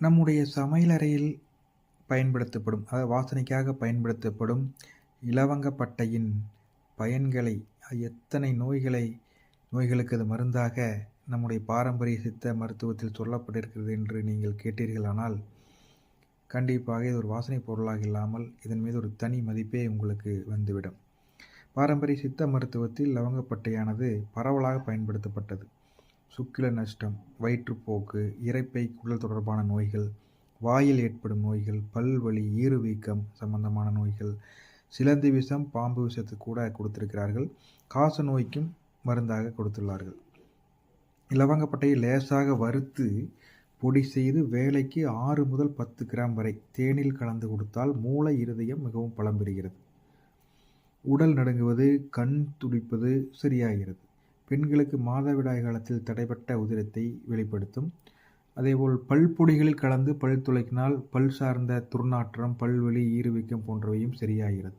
நம்முடைய சமையலறையில் பயன்படுத்தப்படும் அதாவது வாசனைக்காக பயன்படுத்தப்படும் இலவங்கப்பட்டையின் பயன்களை எத்தனை நோய்களை நோய்களுக்கு அது மருந்தாக நம்முடைய பாரம்பரிய சித்த மருத்துவத்தில் சொல்லப்பட்டிருக்கிறது என்று நீங்கள் கேட்டீர்களானால் கண்டிப்பாக இது ஒரு வாசனை பொருளாக இல்லாமல் இதன் மீது ஒரு தனி மதிப்பே உங்களுக்கு வந்துவிடும். பாரம்பரிய சித்த மருத்துவத்தில் லவங்கப்பட்டையானது பரவலாக பயன்படுத்தப்பட்டது. சுக்கில நஷ்டம் வயிற்றுப்போக்கு இரைப்பை குடல் தொடர்பான நோய்கள் வாயில் ஏற்படும் நோய்கள் பல்வலி ஈறுவீக்கம் சம்பந்தமான நோய்கள் சிலந்தி விஷம் பாம்பு விஷத்துக்கு கூட கொடுத்திருக்கிறார்கள். காச நோய்க்கும் மருந்தாக கொடுத்துள்ளார்கள். இலவங்கப்பட்டையை லேசாக வறுத்து பொடி செய்து வேலைக்கு ஆறு முதல் பத்து கிராம் வரை தேனில் கலந்து கொடுத்தால் மூளை இருதயம் மிகவும் பலம் பெறுகிறது. உடல் நடுங்குவது கண் துடிப்பது சரியாகிறது. பெண்களுக்கு மாதவிடாய் காலத்தில் தடைப்பட்ட உதிரத்தை வெளிப்படுத்தும். அதேபோல் பல்பொடிகளில் கலந்து பல் துளைக்கினால் பல் சார்ந்த துர்நாற்றம் பல்வெளி ஈருவிக்கம் போன்றவையும் சரியாகிறது.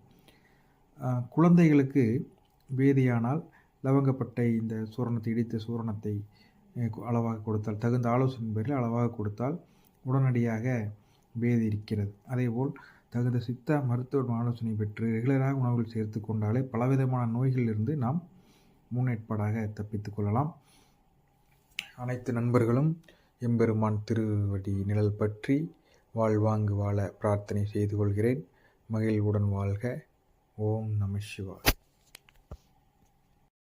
குழந்தைகளுக்கு வேதியானால் லவங்கப்பட்டை இந்த சூரணத்தை இடித்த சூரணத்தை அளவாக கொடுத்தால் தகுந்த ஆலோசனை பேரில் அளவாக கொடுத்தால் உடனடியாக வேதி இருக்கிறது. அதேபோல் தகுந்த சித்த மருத்துவ ஆலோசனை பெற்று ரெகுலராக உணவுகள் சேர்த்து கொண்டாலே பலவிதமான நோய்களிலிருந்து நாம் முன்னேற்பாடாக தப்பித்து கொள்ளலாம். அனைத்து நண்பர்களும் எம்பெருமான் திருவடி நிழல் பற்றி வாழ்வாங்கு வாழ பிரார்த்தனை செய்து கொள்கிறேன். மகிழ்வுடன் வாழ்க. ஓம் நம சிவாய்.